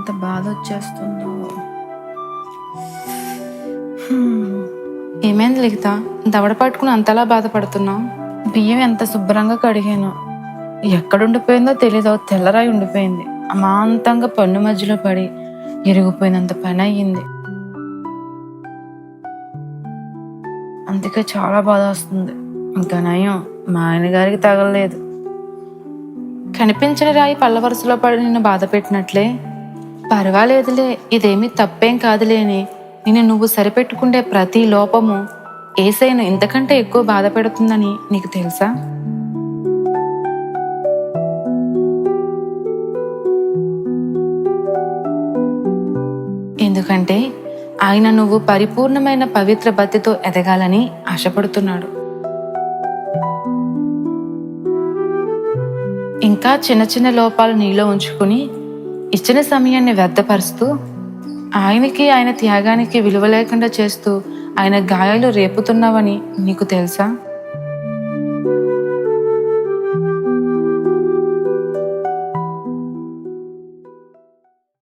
ఎంత బాధ వచ్చేస్తుందో. ఏమైంది లిఖిత? దవడ పట్టుకుని అంతలా బాధపడుతున్నావు బియ్యం ఎంత శుభ్రంగా కడిగాను. ఎక్కడుండిపోయిందో తెలీదు తెల్లరాయి ఉండిపోయింది. అమాంతంగా పన్ను మధ్యలో పడి ఇరిగిపోయినంత పని అయ్యింది. అందుకే చాలా బాధ వస్తుంది. ఇంకా నయం. మా ఆయన గారికి తగలలేదు. కనిపించని రాయి పళ్ళ వరుసలో పడి నిన్ను బాధ పెట్టినట్లే? పర్వాలేదులే ఇదేమీ తప్పేం కాదులేని నిన్ను నువ్వు సరిపెట్టుకుండే ప్రతి లోపము ఏసైను ఇంతకంటే ఎక్కువ బాధ పెడుతుందని నీకు తెలుసా? ఎందుకంటే ఆయన నువ్వు పరిపూర్ణమైన పవిత్ర భక్తితో ఎదగాలని ఆశపడుతున్నాడు. ఇంకా చిన్న చిన్న లోపాలు నీలో ఉంచుకుని ఇచ్చిన సమయాన్ని వ్యర్థపరుస్తూ ఆయనకి ఆయన త్యాగానికి విలువ లేకుండా చేస్తూ ఆయన గాయాలు రేపుతున్నావని నీకు తెలుసా?